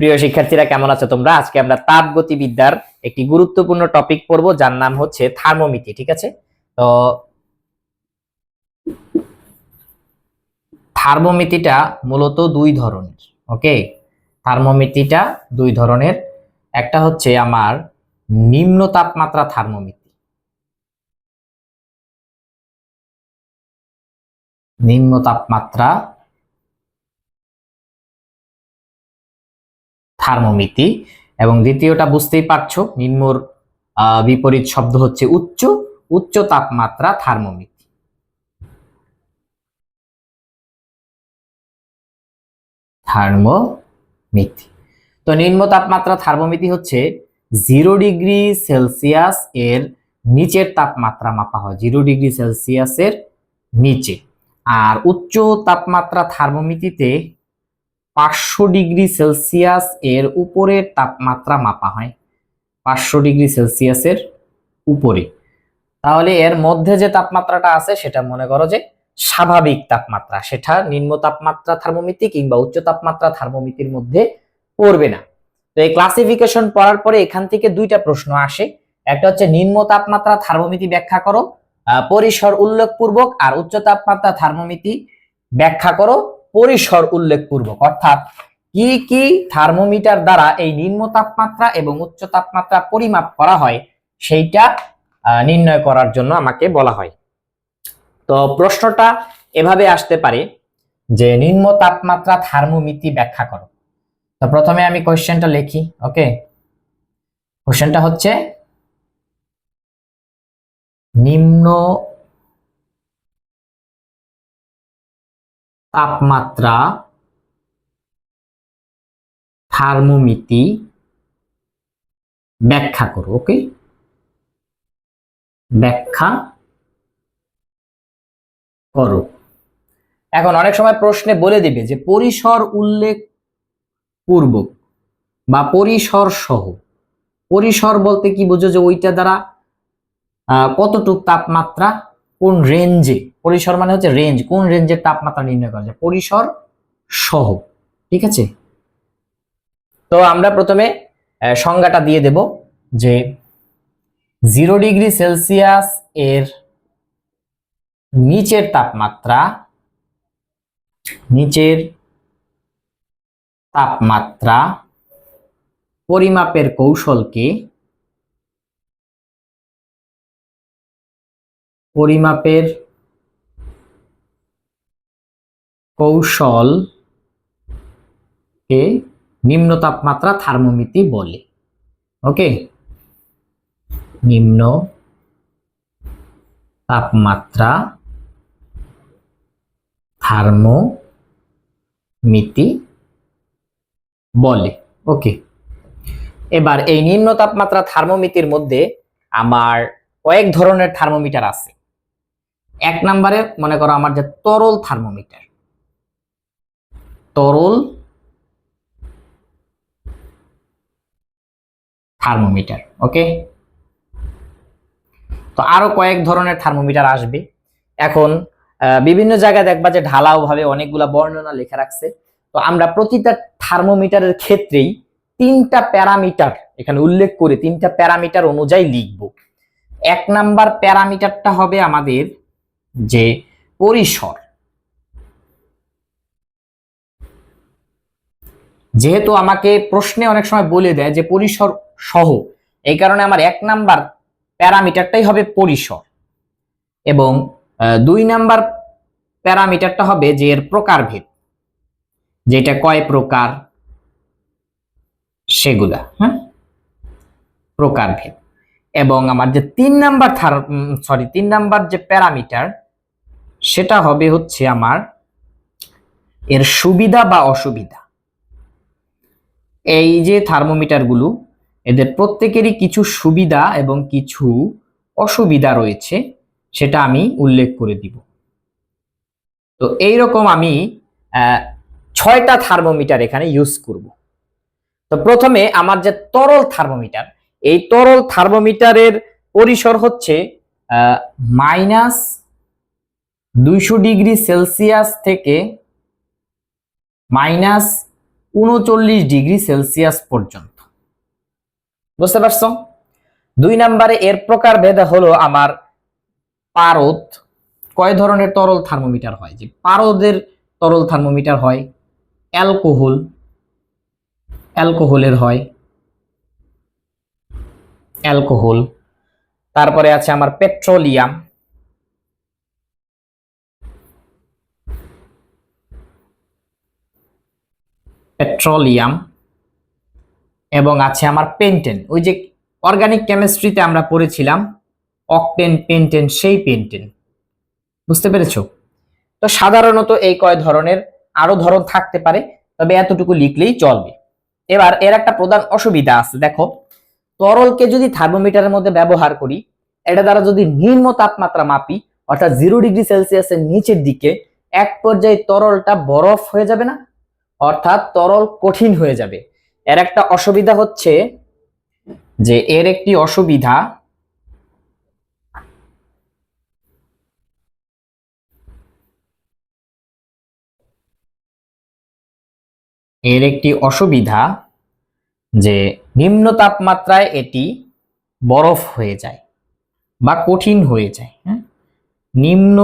প্রিয় শিক্ষার্থীরা, কেমন আছো তোমরা? আজকে আমরা তাপগতিবিদ্যার একটি গুরুত্বপূর্ণ টপিক পড়ব, যার নাম হচ্ছে থার্মোমিতি, ঠিক আছে? তো থার্মোমিতিটা মূলত দুই ধরনের, ওকে? থার্মোমিতিটা দুই ধরনের। একটা হচ্ছে আমার নিম্ন তাপমাত্রা থার্মোমিতি। নিম্ন তাপমাত্রা থার্মোমিতি এবং দ্বিতীয়টা বুঝতেই পারছ, নিম্নর বিপরীত শব্দ হচ্ছে উচ্চ উচ্চ তাপমাত্রা থার্মোমিতি। থার্মোমিতি। তো নিম্ন তাপমাত্রা থার্মোমিতি হচ্ছে জিরো ডিগ্রি সেলসিয়াস এর নিচের তাপমাত্রা মাপা হয়, জিরো ডিগ্রি সেলসিয়াসের নিচে। আর উচ্চ তাপমাত্রা থার্মোমিতিতে পাঁচশো ডিগ্রি সেলসিয়াস এর উপরের তাপমাত্রা মাপা হয়। পাঁচশো ডিগ্রি সেলসিয়াসের উপরে। তাহলে এর মধ্যে যে তাপমাত্রাটা আছে, সেটা মনে করো যে স্বাভাবিক তাপমাত্রা। সেটা নিম্ন তাপমাত্রা থার্মোমিতি কিংবা উচ্চ তাপমাত্রা থার্মোমিতির মধ্যে পড়বে না। তো এই ক্লাসিফিকেশন পড়ার পরে এখান থেকে দুইটা প্রশ্ন আসে। একটা হচ্ছে, নিম্ন তাপমাত্রা থার্মোমিতি ব্যাখ্যা করো পরিসর উল্লেখপূর্বক আর উচ্চ তাপমাত্রা থার্মোমিতি ব্যাখ্যা করো। পরিসর উল্লেখপূর্বক। অর্থাৎ কি কি থার্মোমিটার দ্বারা এই নিম্ন তাপমাত্রা এবং উচ্চ তাপমাত্রা পরিমাপ করা হয়, সেইটা নির্ণয় করার জন্য আমাকে বলা হয়। তো প্রশ্নটা এভাবে আসতে পারে যে নিম্ন তাপমাত্রা থার্মোমিতি ব্যাখ্যা করো। তো প্রথমে আমি কোশ্চেনটা লিখি, ওকে? কোশ্চেনটা হচ্ছে, নিম্ন তাপমাত্রা, থার্মোমিতি ব্যাখ্যা করো, ওকে? ব্যাখ্যা করো। এখন অনেক সময় প্রশ্নে বলে দিবে যে পরিসর উল্লেখ পূর্বক বা পরিসর সহ। পরিসর বলতে কি বুঝো যে ওইটা দ্বারা কতটুক তাপমাত্রা, কোন রেঞ্জে পরিসর মানে হচ্ছে রেঞ্জ কোন রেঞ্জের তাপমাত্রা নির্ণয় করা যায়? পরিসর সহ, ঠিক আছে? তো আমরা প্রথমে সংজ্ঞাটা দিয়ে দেব যে জিরো ডিগ্রি সেলসিয়াস এর নিচের তাপমাত্রা নিচের তাপমাত্রা পরিমাপের কৌশলকে পরিমাপের কৌশলকে নিম্ন তাপমাত্রা থার্মোমিতি বলে। ওকে? নিম্ন তাপমাত্রা থার্মোমিতি বলে। ওকে? এবার এই নিম্ন তাপমাত্রা থার্মোমিতির মধ্যে আমার কয়েক ধরনের থার্মোমিটার আছে। এক নম্বরে মনে করো আমার যে তরল থার্মোমিটার। তরল থার্মোমিটার, ওকে? তো আরও কয়েক ধরনের থার্মোমিটার আসবে। এখন বিভিন্ন জায়গায় দেখবা যে ঢালাও ভাবে অনেকগুলা বর্ণনা লেখা রাখছে। তো আমরা প্রতিটা থার্মোমিটারের ক্ষেত্রেই তিনটা প্যারামিটার এখানে উল্লেখ করে তিনটা প্যারামিটার অনুযায়ী লিখব। এক নাম্বার প্যারামিটারটা হবে আমাদের যে পরিসর। যেহেতু আমাকে প্রশ্নে অনেক সময় বলে দেয় যে পরিসর সহ, এই কারণে আমার এক নাম্বার প্যারামিটারটাই হবে পরিসর। এবং দুই নাম্বার প্যারামিটারটা হবে যে এর প্রকারভেদ, যেটা কয় প্রকার? সেগুলা হ্যাঁ প্রকারভেদ। এবং আমার যে তিন নাম্বার থার সরি তিন নাম্বার যে প্যারামিটার, সেটা হবে হচ্ছে আমার এর সুবিধা বা অসুবিধা। এই যে থার্মোমিটারগুলো, এদের প্রত্যেকেরই কিছু সুবিধা এবং কিছু অসুবিধা রয়েছে, সেটা আমি উল্লেখ করে দিব। তো এই রকম আমি ছয়টা থার্মোমিটার এখানে ইউজ করব। তো প্রথমে আমার যে তরল থার্মোমিটার, এই তরল থার্মোমিটারের পরিসর হচ্ছে মাইনাস দুইশো ডিগ্রি সেলসিয়াস থেকে মাইনাস উনচল্লিশ ডিগ্রি সেলসিয়াস পর্যন্ত। বুঝতে পারছ? দুই নম্বরে এর প্রকার ভেদে হলো আমার পারদ। কয় ধরনের তরল থার্মোমিটার হয়? যে পারদের তরল থার্মোমিটার হয়, অ্যালকোহল, অ্যালকোহলের হয়, অ্যালকোহল। তারপরে আছে আমার পেট্রোলিয়াম। পেট্রোলিয়াম এবং আছে আমার পেন্টেন ওই যে অর্গানিক কেমিস্ট্রিতে আমরা পড়েছিলাম অকটেন পেন্টেন সেই পেন্টেন বুঝতে পেরেছ? তো সাধারণত এই কয় ধরনের আরও ধরন থাকতে পারে, তবে এতটুকু লিখলেই চলবে। এবার এর একটা প্রধান অসুবিধা আছে, দেখো। তরলকে যদি থার্মোমিটারের মধ্যে ব্যবহার করি, এটা দ্বারা যদি নিম্ন তাপমাত্রা মাপি, অর্থাৎ জিরো ডিগ্রি সেলসিয়াসের নিচের দিকে, এক পর্যায়ে তরলটা বরফ হয়ে যাবে না? অর্থাৎ তরল কঠিন হয়ে যাবে। এর একটা অসুবিধা হচ্ছে যে এর একটি অসুবিধা এর একটি অসুবিধা যে নিম্ন তাপমাত্রায় এটি বরফ হয়ে যায় বা কঠিন হয়ে যায় হ্যাঁ? নিম্ন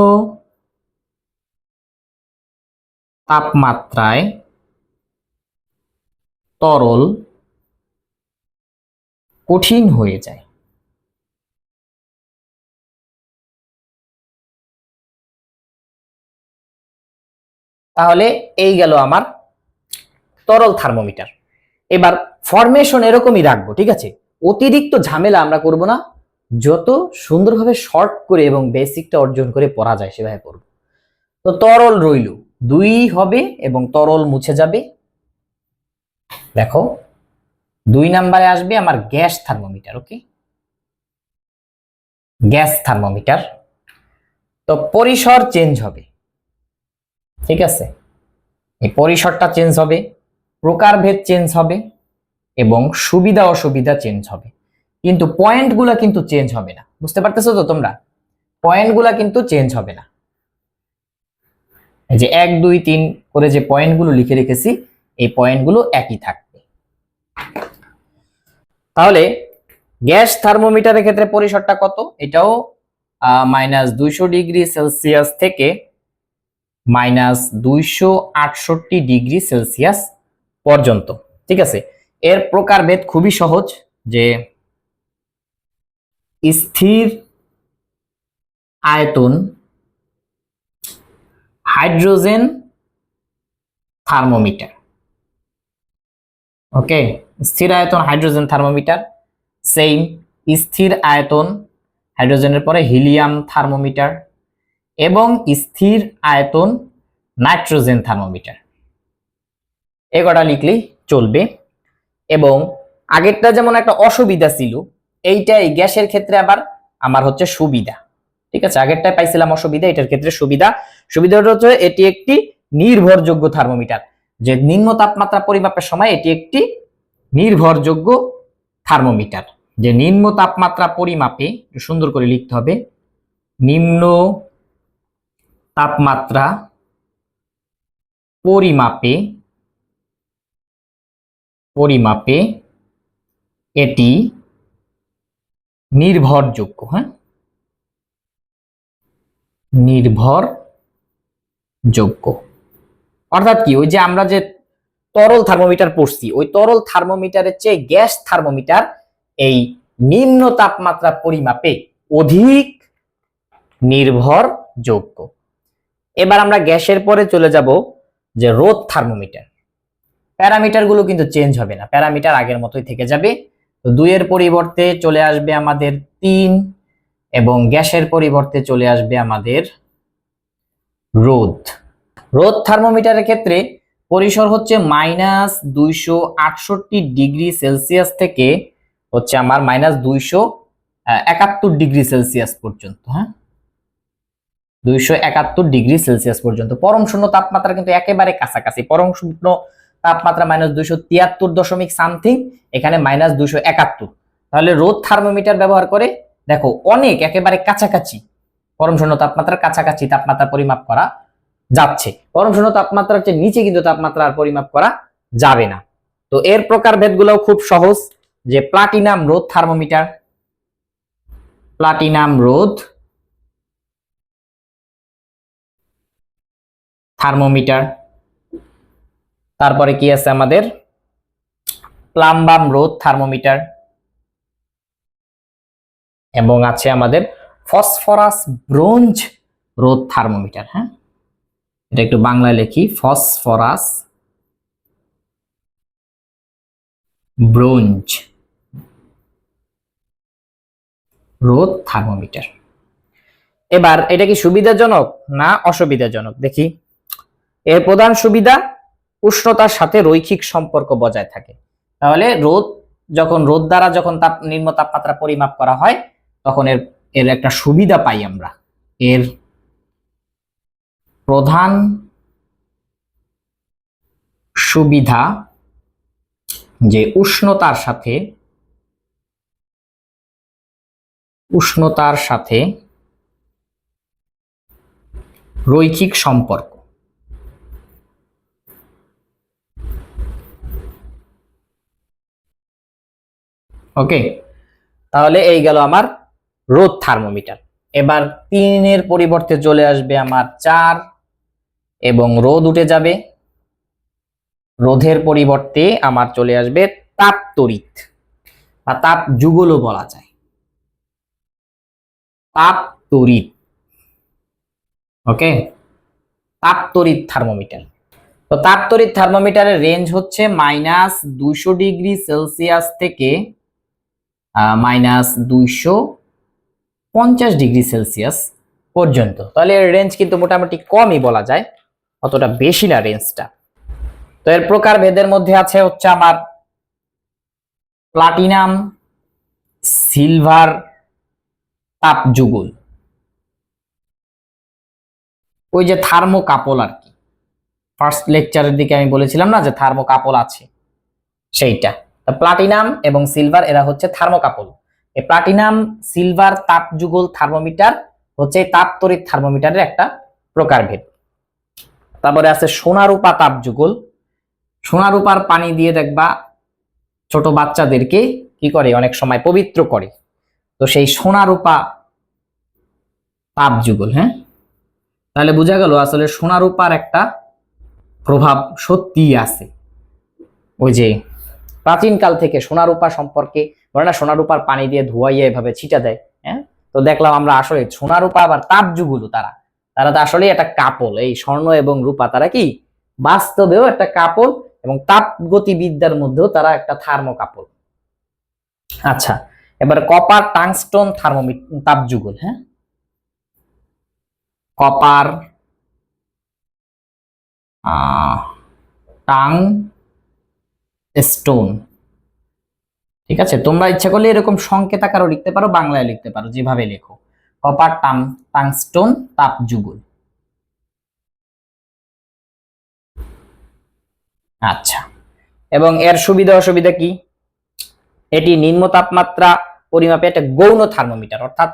তাপমাত্রায় তরল কঠিন হয়ে যায়। তাহলে এই গেল আমার তরল থার্মোমিটার। এবার ফরমেশন এরকমই রাখব, ঠিক আছে? অতিরিক্ত ঝামেলা আমরা করব না। যত সুন্দরভাবে শর্ট করে এবং বেসিকটা অর্জন করে পড়া যায় সেভাবে পড়ব তো তরল রইল। দুই হবে এবং তরল মুছে যাবে। দেখো, দুই নাম্বারে আসবে আমার gas thermometer, okay? Gas thermometer. তো পরিসর চেঞ্জ হবে, ঠিক আছে? এই পরিসরটা চেঞ্জ হবে, প্রকারভেদ চেঞ্জ হবে এবং সুবিধা অসুবিধা চেঞ্জ হবে। কিন্তু পয়েন্টগুলো কিন্তু চেঞ্জ হবে না, বুঝতে পারতেছো তো তোমরা? পয়েন্টগুলো কিন্তু চেঞ্জ হবে না। যে এক, দুই, তিন করে যে পয়েন্টগুলো লিখে রেখেছি, এই পয়েন্টগুলো একই থাকবে। তাহলে গ্যাস থার্মোমিটারের ক্ষেত্রে পরিসরটা কত? এটাও মাইনাস দুইশো ডিগ্রি সেলসিয়াস থেকে মাইনাস দুইশো আটষট্টি ডিগ্রি সেলসিয়াস পর্যন্ত। ঠিক আছে? এর প্রকারভেদ খুবই সহজ যে স্থির আয়তন হাইড্রোজেন থার্মোমিটার। ওকে স্থির আয়তন হাইড্রোজেন থার্মোমিটার সেম স্থির আয়তন হাইড্রোজেনের পরে হিলিয়াম থার্মোমিটার এবং স্থির আয়তন নাইট্রোজেন থার্মোমিটার এ কটা লিখলেই চলবে। এবং আগেরটা যেমন একটা অসুবিধা ছিল, এইটা এই গ্যাসের ক্ষেত্রে আবার আমার হচ্ছে সুবিধা। ঠিক আছে? আগেরটায় পাইছিলাম অসুবিধা, এটার ক্ষেত্রে সুবিধা। সুবিধাটা হচ্ছে এটি একটি নির্ভরযোগ্য থার্মোমিটার যে নিম্ন তাপমাত্রা পরিমাপের সময় এটি একটি নির্ভরযোগ্য থার্মোমিটার। যে নিম্ন তাপমাত্রা পরিমাপে সুন্দর করে লিখতে হবে, নিম্ন তাপমাত্রা পরিমাপে পরিমাপে এটি নির্ভরযোগ্য হ্যাঁ? নির্ভরযোগ্য। অর্থাৎ কি? ওই যে আমরা যে তরল থার্মোমিটার পড়ছি, ওই তরল থার্মোমিটারের চেয়ে গ্যাস থার্মোমিটার এই নিম্ন তাপমাত্রা পরিমাপে অধিক নির্ভরযোগ্য এবার আমরা গ্যাসের পরে চলে যাব যে রোদ থার্মোমিটার। প্যারামিটারগুলো কিন্তু চেঞ্জ হবে না, প্যারামিটার আগের মতোই থেকে যাবে। তো দুইয়ের পরিবর্তে চলে আসবে আমাদের তিন এবং গ্যাসের পরিবর্তে চলে আসবে আমাদের রোদ রোদ থার্মোমিটারের ক্ষেত্রে পরিসর হচ্ছে মাইনাস দুইশো আটষট্টি ডিগ্রি সেলসিয়াস থেকে হচ্ছে আমার মাইনাস দুইশো একাত্তর ডিগ্রি সেলসিয়াস পর্যন্ত হ্যাঁ? দুইশো একাত্তর ডিগ্রি সেলসিয়াস পর্যন্ত। পরম শূন্য তাপমাত্রা কিন্তু একেবারে কাছাকাছি। পরম শূন্য তাপমাত্রা মাইনাস দুইশো তিয়াত্তর দশমিক সামথিং, এখানে মাইনাস দুইশো একাত্তর। তাহলে রোদ থার্মোমিটার ব্যবহার করে দেখো অনেক একেবারে কাছাকাছি, পরম শূন্য তাপমাত্রার কাছাকাছি তাপমাত্রা পরিমাপ করা যাচ্ছে। পরম শূন্য তাপমাত্রার চেয়ে নিচে কিন্তু তাপমাত্রা আর পরিমাপ করা যাবে না। তো এর প্রকারভেদগুলো খুব সহজ যে প্লাটিনাম রোধ থার্মোমিটার, প্লাটিনাম রোধ থার্মোমিটার, তারপরে কি আছে আমাদের? প্লাম্বাম রোধ থার্মোমিটার এবং আছে আমাদের ফসফরাস ব্রোঞ্জ রোধ থার্মোমিটার হ্যাঁ? এটা একটু বাংলায় লিখি, ফসফরাস ব্রোঞ্জ, রোধ থার্মোমিটার। এবার এটা কি সুবিধাজনক না অসুবিধাজনক? দেখি। এর প্রধান সুবিধা, উষ্ণতার সাথে রৈখিক সম্পর্ক বজায় থাকে। তাহলে রোদ যখন রোদ দ্বারা যখন তাপ, নিম্ন তাপমাত্রা পরিমাপ করা হয়, তখন এর এর একটা সুবিধা পাই আমরা। এর প্রধান সুবিধা যে উষ্ণতার সাথে উষ্ণতার সাথে রৈখিক সম্পর্ক। ওকে? তাহলে এই গেল আমার রোদ থার্মোমিটার। এবার তিনের পরিবর্তে চলে আসবে আমার চার। এবং রোদ উঠে যাবে। রোধের পরিবর্তে আমার চলে আসবে তাপ তড়িৎ, বা তাপ যুগলও বলা যায়। তাপ তড়িৎ, ওকে? তাপ তড়িৎ থার্মোমিটার। তো তাপ তড়িৎ থার্মোমিটারের রেঞ্জ হচ্ছে মাইনাস দুইশো ডিগ্রি সেলসিয়াস থেকে মাইনাস দুইশো পঞ্চাশ ডিগ্রি সেলসিয়াস পর্যন্ত। তাহলে রেঞ্জ কিন্তু মোটামুটি কমই বলা যায়। অতটা বেশি না রেঞ্জটা তো এর প্রকার ভেদের মধ্যে আছে হচ্ছে আমার প্লাটিনাম সিলভার তাপ যুগল। ওই যে থার্মো কাপল আর কি। ফার্স্ট লেকচারের দিকে আমি বলেছিলাম না যে থার্মো কাপল আছে, সেইটা। প্লাটিনাম এবং সিলভার এরা হচ্ছে থার্মোকাপল এই প্লাটিনাম সিলভার তাপ যুগল থার্মোমিটার হচ্ছে তাপ তড়িৎ থার্মোমিটারের একটা প্রকারভেদ তারপরে আছে সোনারূপা তাপ যুগল সোনারূপার পানি দিয়ে দেখবা ছোট বাচ্চাদেরকে কি করে? অনেক সময় পবিত্র করে। তো সেই সোনারূপা তাপ যুগল হ্যাঁ? তাহলে বোঝা গেল আসলে সোনারূপার একটা প্রভাব সত্যিই আছে। ওই যে প্রাচীনকাল থেকে সোনা রূপা সম্পর্কে বলে না সোনা রূপার পানি দিয়ে ধোয়াইয়া এভাবে ছিটা দেয় হ্যাঁ? তো দেখলাম আমরা আসলে সোনা রূপা আবার তাপ যুগুলো তারা। তারা তো আসলে একটা কাপল। এই স্বর্ণ এবং রূপা, তারা কি বাস্তবেও একটা কাপল এবং তাপ গতিবিদ্যার মধ্যেও তারা একটা থার্মো কাপল। আচ্ছা এবার কপার টাংস্টোন থার্মোমিট, তাপ যুগল হ্যাঁ? Copper tungsten. ঠিক আছে? তোমরা ইচ্ছা করলে এরকম সংকেত আকারও লিখতে পারো, বাংলায় লিখতে পারো, যেভাবে লেখো। কপার টাং টাংস্টোন তাপ যুগল আচ্ছা। এবং এর সুবিধা অসুবিধা কি? এটি নিম্ন তাপমাত্রা পরিমাপে একটা গৌণ থার্মোমিটার, অর্থাৎ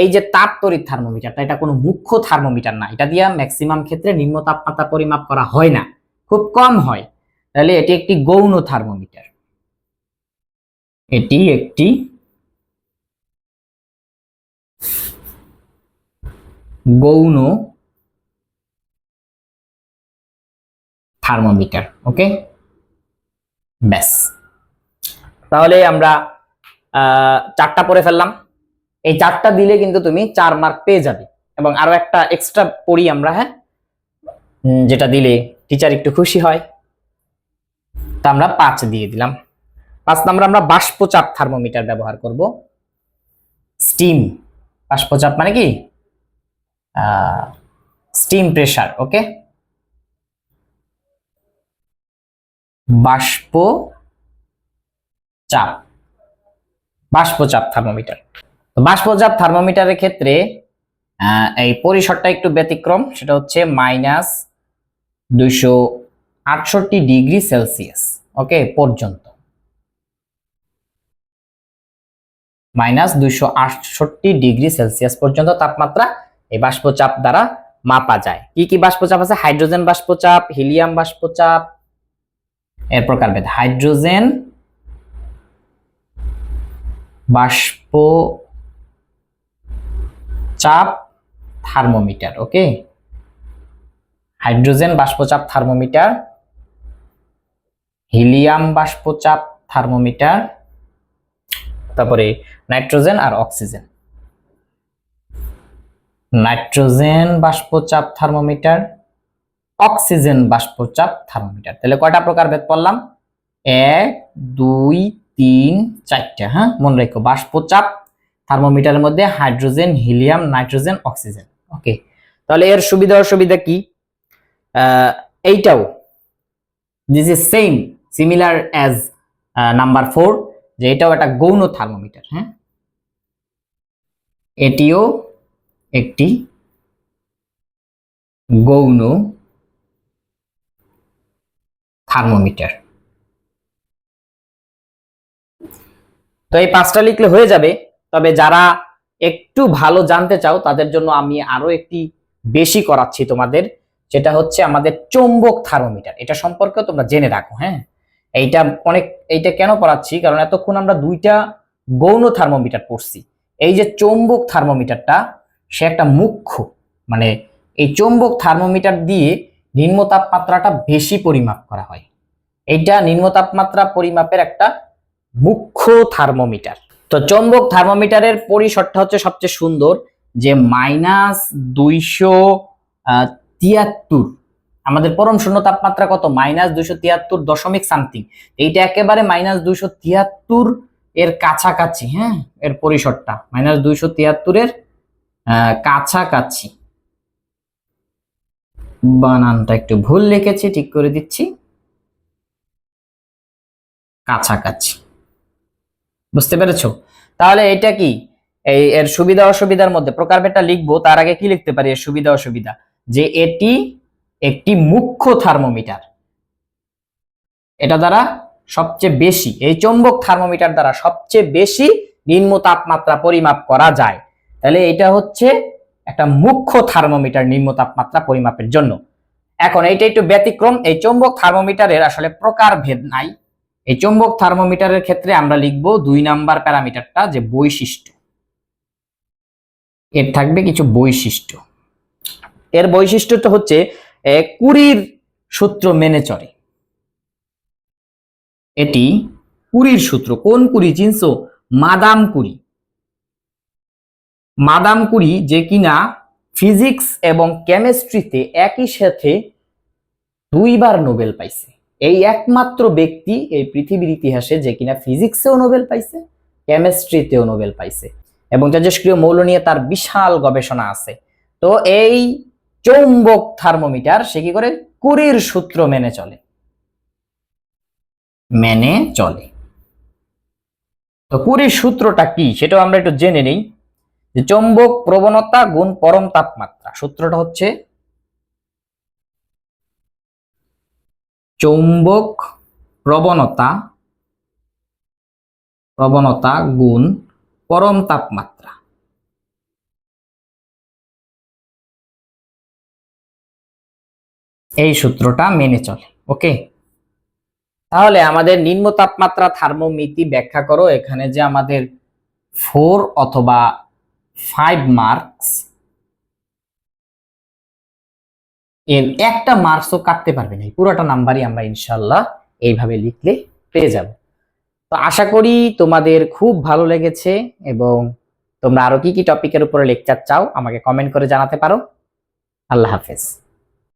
এই যে তাপ তড়িৎ থার্মোমিটারটা, এটা কোনো মুখ্য থার্মোমিটার না। এটা দিয়ে ম্যাক্সিমাম ক্ষেত্রে নিম্ন তাপমাত্রা পরিমাপ করা হয় না। খুব কম হয়। তাহলে এটি একটি গৌণ থার্মোমিটার। এটি একটি গৌণ থার্মোমিটার, ওকে? ব্যাস। তাহলে আমরা চারটা পড়ে ফেললাম। এই চারটা দিলে কিন্তু তুমি চার মার্ক পেয়ে যাবে। এবং আরও একটা এক্সট্রা পড়ি আমরা হ্যাঁ? যেটা দিলে টিচার একটু খুশি হয়। তা আমরা পাঁচ দিয়ে দিলাম। পাঁচ নাম্বার আমরা বাষ্পচাপ থার্মোমিটার ব্যবহার করব। স্টিম। বাষ্পচাপ মানে কি? স্টিম প্রেসার ওকে বাষ্প চাপ। বাষ্পচাপ থার্মোমিটার তো বাষ্পচাপ থার্মোমিটারের ক্ষেত্রে এই পরিসরটা একটু ব্যতিক্রম, সেটা হচ্ছে মাইনাস দুইশো আটষট্টি ডিগ্রি সেলসিয়াস ওকে পর্যন্ত। মাইনাস দুইশো আটষট্টি ডিগ্রি সেলসিয়াস পর্যন্ত তাপমাত্রা এই বাষ্পচাপ দ্বারা মাপা যায়। কি কি বাষ্পচাপ আছে? হাইড্রোজেন বাষ্পচাপ, হিলিয়াম বাষ্পচাপ, এর প্রকারভেদ। হাইড্রোজেন বাষ্প চাপ থার্মোমিটার, ওকে? হাইড্রোজেন বাষ্পচাপ থার্মোমিটার, হিলিয়াম বাষ্পচাপ থার্মোমিটার, তারপরে নাইট্রোজেন আর অক্সিজেন। নাইট্রোজেন বাষ্পচাপ থার্মোমিটার, অক্সিজেন বাষ্পচাপ থার্মোমিটার। তাহলে কয়টা প্রকারভেদ পড়লাম? এক, দুই, তিন, চারটা হ্যাঁ? মনে রেখো, বাষ্পচাপ থার্মোমিটারের মধ্যে hydrogen, helium, nitrogen, oxygen. Okay, তাহলে এর সুবিধা অসুবিধা কি? এইটাও this is same similar as number four যে এটাও একটা গৌণ থার্মোমিটার হ্যাঁ? এটিও একটি গৌণ থার্মোমিটার। তো এই পাঁচটা লিখলে হয়ে যাবে, তবে যারা একটু ভালো জানতে চাও, তাদের জন্য আমি আরও একটি বেশি করাচ্ছি তোমাদের, যেটা হচ্ছে আমাদের চৌম্বক থার্মোমিটার। এটা সম্পর্কে তোমরা জেনে রাখো হ্যাঁ? এইটা অনেক, এইটা কেন পড়াচ্ছি? কারণ এতক্ষণ আমরা দুইটা গৌণ থার্মোমিটার পড়ছি। এই যে চৌম্বক থার্মোমিটারটা সে একটা মুখ্য মানে এই চৌম্বক থার্মোমিটার দিয়ে নিম্ন তাপমাত্রাটা বেশি পরিমাপ করা হয়। এইটা নিম্ন তাপমাত্রা পরিমাপের একটা মুখ্য থার্মোমিটার। তো চৌম্বক থার্মোমিটারের পরিসরটা হচ্ছে সবচেয়ে সুন্দর যে মাইনাস দুইশো তিয়াত্তর। আমাদের পরম শূন্য তাপমাত্রা কত? মাইনাস দুইশো তিয়াত্তর দশমিক সামথিং। এইটা একেবারে মাইনাস দুইশো তিয়াত্তর এর কাছাকাছি হ্যাঁ এর পরিসরটা। মাইনাস দুইশো তিয়াত্তরের কাছাকাছি। বানানটা একটু ভুল লিখেছি, ঠিক করে দিচ্ছি। কাছাকাছি। বুঝতে পেরেছ? তাহলে এটা কি? এই এর সুবিধা অসুবিধার মধ্যে প্রকারভেদটা লিখব, তার আগে কি লিখতে পারি এর সুবিধা অসুবিধা? যে এটি একটি মুখ্য থার্মোমিটার। এটা দ্বারা সবচেয়ে বেশি, এই চৌম্বক থার্মোমিটার দ্বারা সবচেয়ে বেশি নিম্ন তাপমাত্রা পরিমাপ করা যায়। তাহলে এটা হচ্ছে একটা মুখ্য থার্মোমিটার নিম্ন তাপমাত্রা পরিমাপের জন্য। এখন এইটা একটু ব্যতিক্রম, এই চৌম্বক থার্মোমিটারের আসলে প্রকারভেদ নাই। এই চৌম্বক থার্মোমিটারের ক্ষেত্রে আমরা লিখব দুই নাম্বার প্যারামিটারটা যে বৈশিষ্ট্য। এর থাকবে কিছু বৈশিষ্ট্য। এর বৈশিষ্ট্যটা হচ্ছে কুড়ির সূত্র মেনে চলে। এটি কুড়ির সূত্র। কোন কুড়ি চিনছো? মাদাম কুড়ি। মাদাম কুড়ি যে কিনা ফিজিক্স এবং কেমিস্ট্রিতে একই সাথে দুইবার নোবেল পাইছে। এই একমাত্র ব্যক্তি এই পৃথিবীর ইতিহাসে যে কিনা ফিজিক্সেও নোবেল পাইছে, কেমিস্ট্রিতেও নোবেল পাইছে এবং তেজস্ক্রিয় মৌল নিয়ে তার বিশাল গবেষণা আছে। তো এই চৌম্বক থার্মোমিটার সে কি করে? কুড়ির সূত্র মেনে চলে। মেনে চলে। তো কুড়ির সূত্রটা কি? সেটাও আমরা একটু জেনে নেই। যে চৌম্বক প্রবণতা গুণ পরম তাপমাত্রা। সূত্রটা হচ্ছে চৌম্বক প্রবণতা প্রবণতা গুণ পরম তাপমাত্রা। এই সূত্রটা মেনে চলে, ওকে? তাহলে আমাদের নিম্ন তাপমাত্রা থার্মোমিতি ব্যাখ্যা করো, এখানে যে আমাদের ফোর অথবা ফাইভ মার্কস এর একটা মার্কসও কাটতে পারবে না। পুরোটা নাম্বারই আমরা ইনশাল্লাহ এইভাবে লিখলে পেয়ে যাব। তো আশা করি তোমাদের খুব ভালো লেগেছে এবং তোমরা আরও কি কি টপিকের উপরে লেকচার চাও আমাকে কমেন্ট করে জানাতে পারো। আল্লাহ হাফেজ।